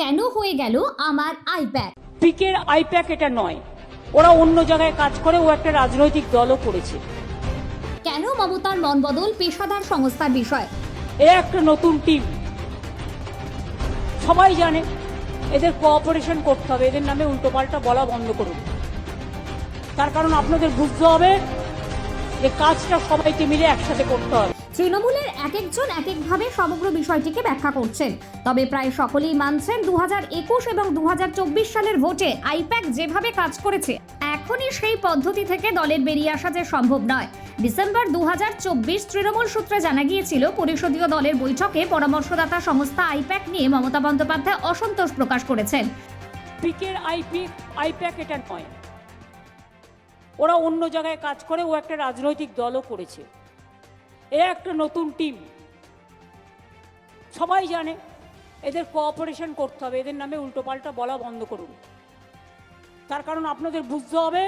কেন হয়ে গেল আমার আইপ্যাক পিকের আইপ্যাক এটা নয়। ওরা অন্য জায়গায় কাজ করে ও একটা রাজনৈতিক দলও করেছে। কেন মমতার মনবদল পেশাদার সংস্থার বিষয়? এ একটা নতুন টিম সবাই জানে এদের কোঅপারেশন করতে হবে এদের নামে উল্টোপাল্টা বলা বন্ধ করুন। তার কারণ আপনাদের বুঝতে হবে যে কাজটা সবাইকে মিলে একসাথে করতে হবে। তৃণমূলের এক একজন এক একভাবে সমগ্র বিষয়টিকে ব্যাখ্যা করছেন। তবে প্রায় সকলেই মানছেন দু একুশ এবং দু হাজার চব্বিশ সালের ভোটে আইপ্যাক যেভাবে কাজ করেছে, এখনই সেই পদ্ধতি থেকে দলের বেরিয়ে আসা যে সম্ভব নয়। ডিসেম্বর দু তৃণমূল সূত্রে জানা গিয়েছিল, পরিষদীয় দলের বৈঠকে পরামর্শদাতা সংস্থা আইপ্যাক নিয়ে মমতা বন্দ্যোপাধ্যায় অসন্তোষ প্রকাশ করেছেন। পিকের আইপি, আইপ্যাক এটা নয় ওরা অন্য জায়গায় কাজ করে, ও একটা রাজনৈতিক দলও করেছে। এ একটা নতুন টিম। সবাই জানে এদের কোঅপারেশন করতে হবে, এদের নামে উল্টোপাল্টা বলা বন্ধ করুন। তার কারণ আপনাদের বুঝতে হবে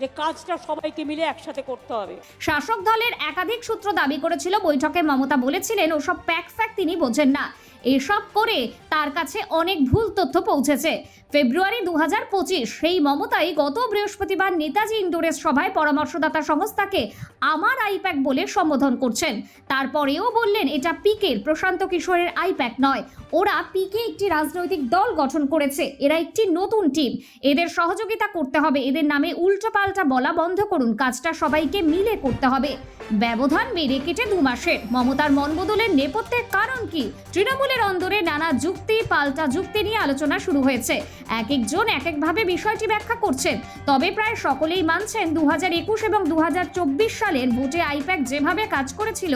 যে কাজটা সবাইকে মিলে একসাথে করতে হবে। শাসক দলের একাধিক সূত্র দাবি করেছিল, বৈঠকে মমতা বলেছিলেন, ওসব প্যাক ফ্যাক তিনি বোঝেন না। এসব করে তার কাছে অনেক ভুল তথ্য পৌঁছেছে। ফেব্রুয়ারি দু হাজার পঁচিশ, সেই মমতাই গত বৃহস্পতিবার নেতাজি ইন্ডোরের সভায় পরামর্শদাতা সংস্থাকে আমার আইপ্যাক বলে সম্বোধন করছেন। তারপরেও বললেন, এটা পিকের, প্রশান্ত কিশোরের আইপ্যাক নয়। ওরা পিকে একটি রাজনৈতিক দল গঠন করেছে। এরা একটি নতুন টিম। এদের সহযোগিতা করতে হবে। এদের নামে উল্টোপাল্টা বলা বন্ধ করুন। কাজটা সবাইকে মিলে করতে হবে। ব্যবধান বেড়ে কেটে দু মাসের মমতার মনবদলের নেপথ্যের কারণ কি? তৃণমূলের অন্দরে নানা যুক্তি, পাল্টা যুক্তি নিয়ে আলোচনা শুরু হয়েছে। এক একজন এক একভাবে বিষয়টি ব্যাখ্যা করছেন। তবে প্রায় সকলেই মানছেন দু একুশ এবং দু সালের ভোটে আইপ্যাক যেভাবে কাজ করেছিল,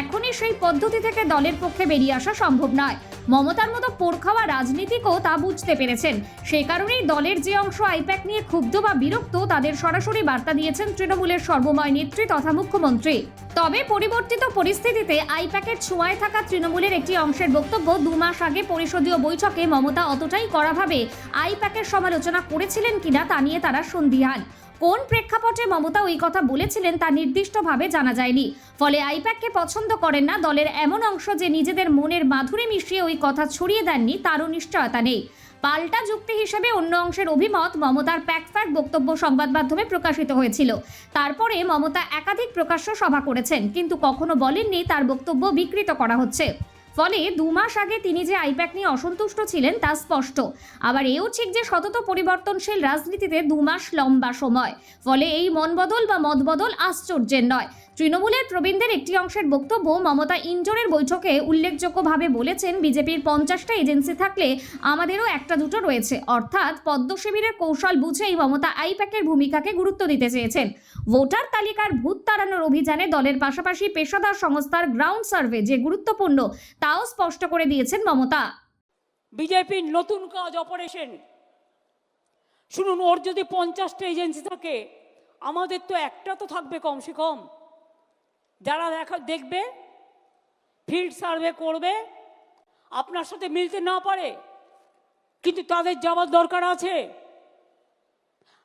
এখনই সেই পদ্ধতি থেকে দলের পক্ষে বেরিয়ে আসা সম্ভব নয়। মমতার মতো পোড়খাওয়া রাজনীতিকও তা বুঝতে পেরেছেন। সে কারণেই দলের যে অংশ আইপ্যাক নিয়ে ক্ষুব্ধ বা বিরক্ত, তাদের সরাসরি বার্তা দিয়েছেন তৃণমূলের সর্বময় নেত্রী তথা মুখ্যমন্ত্রী। তবে পরিবর্তিত পরিস্থিতিতে আইপ্যাকের ছোঁয়ায় থাকা তৃণমূলের একটি অংশের বক্তব্য দু মাস আগে পরিষদীয় বৈঠকে মমতা অতটাই কড়াভাবে আইপ্যাকের সমালোচনা করেছিলেন কিনা তা নিয়ে তারা সন্দিহান। কোন প্রেক্ষাপটে মমতা ওই কথা বলেছিলেন তা নির্দিষ্টভাবে জানা যায়নি। ফলে আইপ্যাককে পছন্দ করেন না দলের এমন অংশ যে নিজেদের মনের মাধুরী মিশিয়ে ওই কথা ছড়িয়ে দেননি, তারও নিশ্চয়তা নেই। পাল্টা যুক্তি হিসেবে অন্য অংশের অভিমত মমতার প্যাকফ্যাক বক্তব্য সংবাদ মাধ্যমে প্রকাশিত হয়েছিল। তারপরে মমতা একাধিক প্রকাশ্য সভা করেছেন, কিন্তু কখনো বলেননি তার বক্তব্য বিকৃত করা হচ্ছে। ফলে দু মাস আগে তিনি যে আইপ্যাক নিয়ে অসন্তুষ্ট ছিলেন তা স্পষ্ট। আবার এও ঠিক যে সতত পরিবর্তনশীল রাজনীতিতে দু মাস লম্বা সময়। ফলে এই মনবদল বা মতবদল আশ্চর্যের নয়। তৃণমূলের প্রবীণদের একটি অংশের বক্তব্য মমতা ইন্ডোরের বৈঠকে উল্লেখযোগ্যভাবে বলেছেন, বিজেপির পঞ্চাশটা এজেন্সি থাকলে আমাদেরও একটা দুটো রয়েছে। অর্থাৎ পদ্ম শিবিরের কৌশল বুঝেই মমতা আইপ্যাকের ভূমিকাকে গুরুত্ব দিতে চেয়েছেন। ভোটার তালিকার ভূত তাড়ানোর অভিযানে দলের পাশাপাশি পেশাদার সংস্থার গ্রাউন্ড সার্ভে যে গুরুত্বপূর্ণ, তাও স্পষ্ট করে দিয়েছেন মমতা। বিজেপির নতুন কাজ অপারেশন। শুনুন, ওর যদি পঞ্চাশটা এজেন্সি থাকে, আমাদের তো একটা তো থাকবে কমসে কম। যারা দেখা দেখবে ফিল্ড সার্ভে করবে, আপনার সাথে মিলতে না পারে, কিন্তু তাদের যাওয়ার দরকার আছে।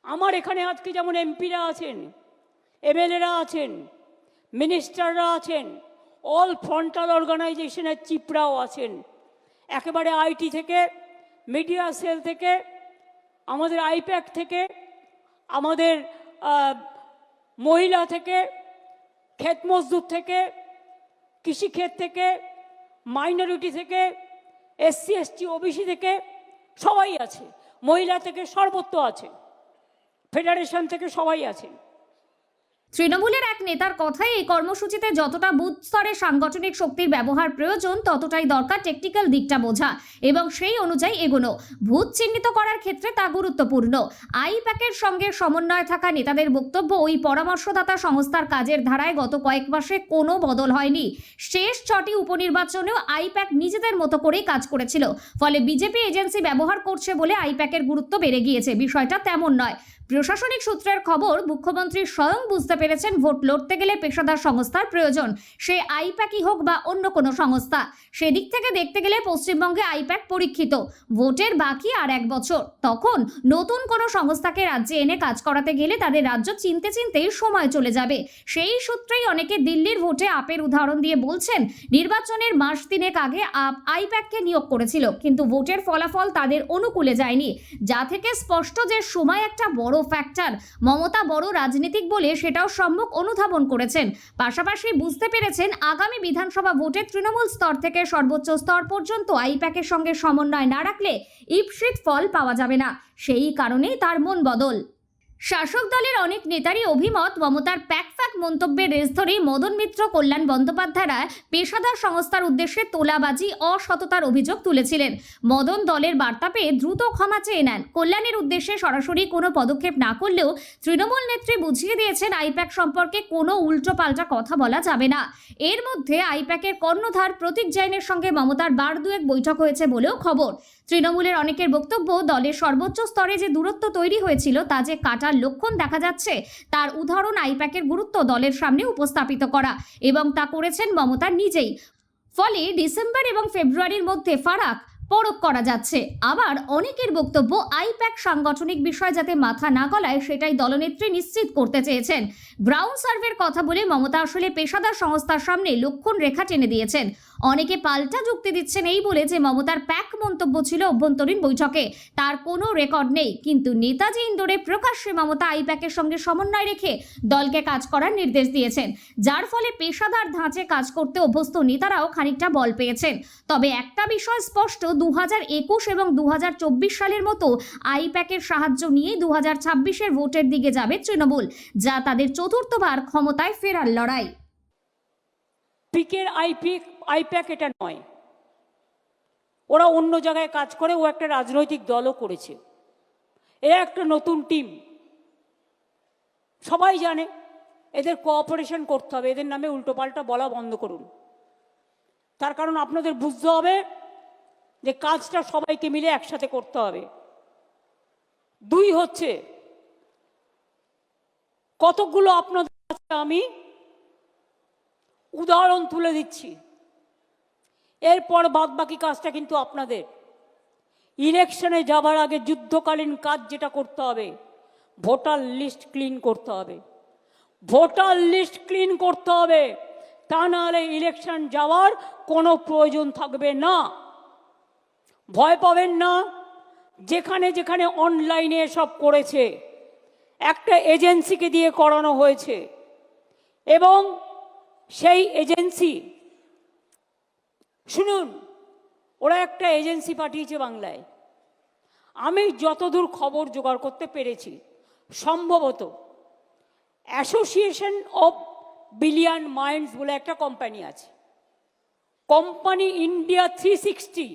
আমার এখানে আজকে যেমন এমপিরা আছেন, এমএলএরা আছেন, মিনিস্টাররা আছেন অল ফ্রন্টাল অর্গানাইজেশনের চিপরাও আছেন। একেবারে আইটি থেকে মিডিয়া সেল থেকে, আমাদের আইপ্যাক থেকে, আমাদের মহিলা থেকে ক্ষেত মজদুর থেকে কৃষিক্ষেত থেকে, মাইনরিটি থেকে, এসসি, এসটি, ওবিসি থেকে সবাই আছে। মহিলা থেকে সর্বত্র আছে। ফেডারেশন থেকে সবাই আছে। তৃণমূলের এক নেতার কথায় এই কর্মসূচিতে যতটা বুথ স্তরে সাংগঠনিক শক্তির ব্যবহার প্রয়োজন, ততটাই দরকার টেকনিক্যাল দিকটা বোঝা এবং সেই অনুযায়ী এগোনো। ভূত চিহ্নিত করার ক্ষেত্রে তা গুরুত্বপূর্ণ। আইপ্যাকের সঙ্গে সমন্বয় থাকা নেতাদের বক্তব্য ওই পরামর্শদাতা সংস্থার কাজের ধারায় গত কয়েক মাসে কোনো বদল হয়নি। শেষ ছটি উপনির্বাচনেও আইপ্যাক নিজেদের মতো করেই কাজ করেছিল। ফলে বিজেপি এজেন্সি ব্যবহার করছে বলে আইপ্যাকের গুরুত্ব বেড়ে গিয়েছে। বিষয়টা তেমন নয়। প্রশাসনিক সূত্রের খবর, মুখ্যমন্ত্রী স্বয়ং বুঝতে পেরেছেন ভোট লড়তে গেলে পেশাদার সংস্থার প্রয়োজন। সে আইপ্যাকই হোক বা অন্য কোনো সংস্থা। সেদিক থেকে দেখতে গেলে পশ্চিমবঙ্গে আইপ্যাক পরীক্ষিত। ভোটের বাকি আর এক বছর। তখন নতুন কোনো সংস্থাকে রাজ্যে এনে কাজ করাতে গেলে তাদের রাজ্য চিনতে চিনতেই সময় চলে যাবে। সেই সূত্রেই অনেকে দিল্লির ভোটে আপের উদাহরণ দিয়ে বলছেন, নির্বাচনের মাস তিনেক আগে আপ আইপ্যাককে নিয়োগ করেছিল। কিন্তু ভোটের ফলাফল তাদের অনুকূলে যায়নি। যা থেকে স্পষ্ট যে সময় একটা বড় ফ্যাক্টর মমতা বড় রাজনীতিক বলে সেটাও সম্মুখ অনুধাবন করেছেন। পাশাপাশি বুঝতে পেরেছেন আগামী বিধানসভা ভোটে তৃণমূল স্তর থেকে সর্বোচ্চ স্তর পর্যন্ত আইপ্যাকের সঙ্গে সমন্বয় না রাখলে ইপসিত ফল পাওয়া যাবে না। সেই কারণেই তার মন বদল। শাসক দলের অনেক নেতারই অভিমত, মমতার প্যাক ফ্যাক মন্তব্যের রেস ধরেই মদন মিত্র, কল্যাণ বন্দ্যোপাধ্যায়রা পেশাদার সংস্থার উদ্দেশ্যে তোলাবাজি, অসততার অভিযোগ তুলেছিলেন। মদন দলের বার্তা পেয়ে দ্রুত ক্ষমা চেয়ে নেন। কল্যাণের উদ্দেশ্যে সরাসরি কোনো পদক্ষেপ না করলেও তৃণমূল নেত্রী বুঝিয়ে দিয়েছেন, আইপ্যাক সম্পর্কে কোনো উল্টোপাল্টা কথা বলা যাবে না। এর মধ্যে আইপ্যাকের কর্ণধার প্রতীক জৈনের সঙ্গে মমতার বার দুয়েক বৈঠক হয়েছে বলেও খবর। তৃণমূলের অনেকের বক্তব্য, দলের সর্বোচ্চ স্তরে যে দূরত্ব তৈরি হয়েছিল, তা যে কাটার লক্ষণ দেখা যাচ্ছে, তার উদাহরণ আইপ্যাকের গুরুত্ব দলের সামনে উপস্থাপিত করা এবং তা করেছেন মমতা নিজেই। ফলে ডিসেম্বর এবং ফেব্রুয়ারির মধ্যে ফারাক পরখ করা যাচ্ছে। আবার অনেকের বক্তব্য আইপ্যাক সাংগঠনিক বিষয় যাতে মাথা না গলায়, সেটাই দলনেত্রী নিশ্চিত করতে চেয়েছেন। গ্রাউন্ড সার্ভের কথা বলে মমতা আসলে পেশাদার সংস্থার সামনে লক্ষণ রেখা টেনে দিয়েছেন। অনেকে পাল্টা যুক্তি দিচ্ছেন এই বলে যে মমতার প্যাক মন্তব্য ছিল অভ্যন্তরীণ বৈঠকে। তার কোনো রেকর্ড নেই। কিন্তু নেতাজি ইন্দোরে প্রকাশ্যে মমতা আইপ্যাকের সঙ্গে সমন্বয় রেখে দলকে কাজ করার নির্দেশ দিয়েছেন। যার ফলে পেশাদার ধাঁচে কাজ করতে অভ্যস্ত নেতারাও খানিকটা বল পেয়েছেন। তবে একটা বিষয় স্পষ্ট দু হাজার একুশ এবং দু হাজার চব্বিশ সালের মতো আইপ্যাকের সাহায্য নিয়ে দু হাজার ছাব্বিশের ভোটের দিকে যাবে তৃণমূল, যা তাদের চতুর্থবার ক্ষমতায় ফেরার লড়াই। পিকের আইপিক আইপ্যাক এটা নয়। ওরা অন্য জায়গায় কাজ করে, ও একটা রাজনৈতিক দলও করেছে। এ একটা নতুন টিম। সবাই জানে, এদের কোঅপারেশন করতে হবে, এদের নামে উল্টোপাল্টা বলা বন্ধ করুন। তার কারণ আপনাদের বুঝতে হবে যে কাজটা সবাইকে মিলে একসাথে করতে হবে। দুই হচ্ছে কতকগুলো আপনাদের কাছে আমি উদাহরণ তুলে দিচ্ছি। এরপর বাদবাকি কাজটা কিন্তু আপনাদের। ইলেকশনে যাবার আগে যুদ্ধকালীন কাজ যেটা করতে হবে, ভোটার লিস্ট ক্লিন করতে হবে। ভোটার লিস্ট ক্লিন করতে হবে, তা নাহলে ইলেকশন যাওয়ার কোনো প্রয়োজন থাকবে না। ভয় পাবেন না। যেখানে যেখানে অনলাইনে সব করেছে, একটা এজেন্সিকে দিয়ে করানো হয়েছে। এবং সেই এজেন্সি শুনুন, ওরা একটা এজেন্সি পাঠিয়েছে বাংলায়। আমি যতদূর খবর জোগাড় করতে পেরেছি, সম্ভবত অ্যাসোসিয়েশন অফ বিলিয়ন মাইন্ডস বলে একটা কোম্পানি আছে। Company India three sixty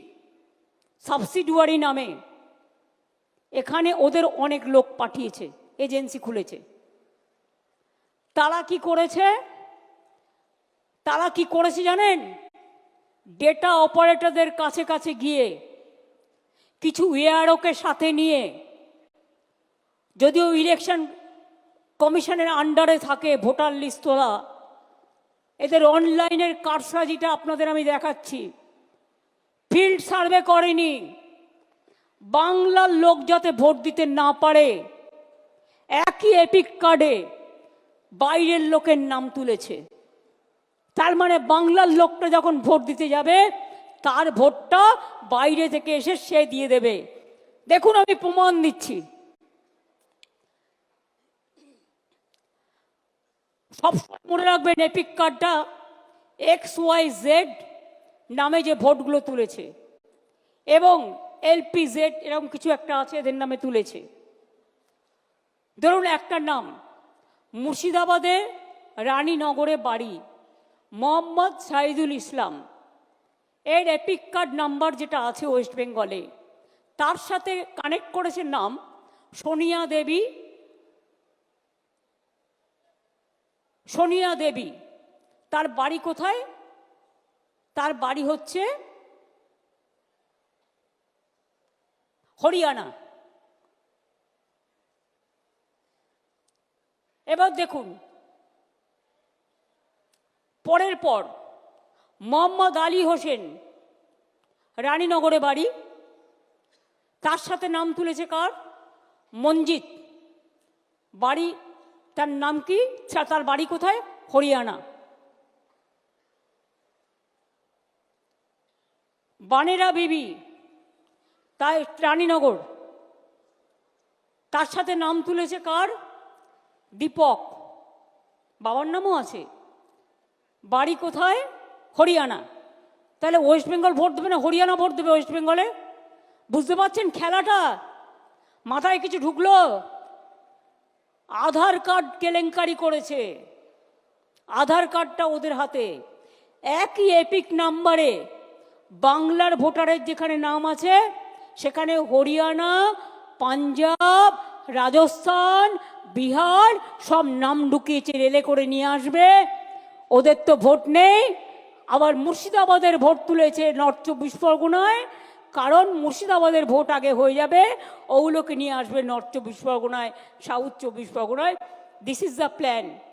subsidiary নামে। এখানে ওদের অনেক লোক পাঠিয়েছে, এজেন্সি খুলেছে। তারা কি করেছে? তারা কি করেছে জানেন? ডেটা অপারেটরদের কাছে কাছে গিয়ে কিছু এআরওকে সাথে নিয়ে, যদিও ইলেকশন কমিশনের আন্ডারে থাকে ভোটার লিস্ট তোলা এদের অনলাইনের কারসাজিটা আপনাদের আমি দেখাচ্ছি। সার্ভে করেনি। বাংলার লোক যাতে ভোট দিতে না পারে, একই এপিক কার্ডে বাইরের লোকের নাম তুলেছে। তার মানে বাংলার লোকটা যখন ভোট দিতে যাবে, তার ভোটটা বাইরে থেকে এসে সে দিয়ে দেবে। দেখুন আমি প্রমাণ দিচ্ছি। সব মনে রাখবেন এপিক কার্ডটা এক্স ওয়াই জেড নামে যে ভোটগুলো তুলেছে। এবং এলপি জেড এরকম কিছু একটা আছে, এদের নামে তুলেছে। ধরুন একটা নাম, মুর্শিদাবাদে রানীনগরে বাড়ি, মোহাম্মদ সাইদুল ইসলাম। এর এপিক কার্ড নাম্বার যেটা আছে ওয়েস্ট বেঙ্গলে তার সাথে কানেক্ট করেছে নাম সোনিয়া দেবী। সোনিয়া দেবী, তার বাড়ি কোথায়? তার বাড়ি হচ্ছে হরিয়ানা। এবার দেখুন, পরের পর মোহাম্মদ আলী হোসেন রানীনগরে বাড়ি, তার সাথে নাম তুলেছে কার? মঞ্জিত বাড়ি, তার নাম কি? তার বাড়ি কোথায়? হরিয়ানা। বানেরা বিবি তাই রানীনগর। তার সাথে নাম তুলেছে কার? দীপক। বাবার নামও আছে। বাড়ি কোথায়? হরিয়ানা। তাহলে ওয়েস্ট বেঙ্গল ভোট দেবে না হরিয়ানা ভোট দেবে ওয়েস্ট বেঙ্গলে? বুঝতে পারছেন খেলাটা? মাথায় কিছু ঢুকলো? আধার কার্ড কেলেঙ্কারি করেছে। আধার কার্ডটা ওদের হাতে। একই এপিক নাম্বারে বাংলার ভোটারের যেখানে নাম আছে সেখানে হরিয়ানা, পাঞ্জাব, রাজস্থান, বিহার সব নাম ঢুকিয়েছে, রেলে করে নিয়ে আসবে। ওদের তো ভোট নেই। আবার মুর্শিদাবাদের ভোট তুলেছে নর্থ চব্বিশ পরগনায়। কারণ মুর্শিদাবাদের ভোট আগে হয়ে যাবে, ওগুলোকে নিয়ে আসবে নর্থ চব্বিশ পরগনায়, সাউথ চব্বিশ পরগনায়। This is the plan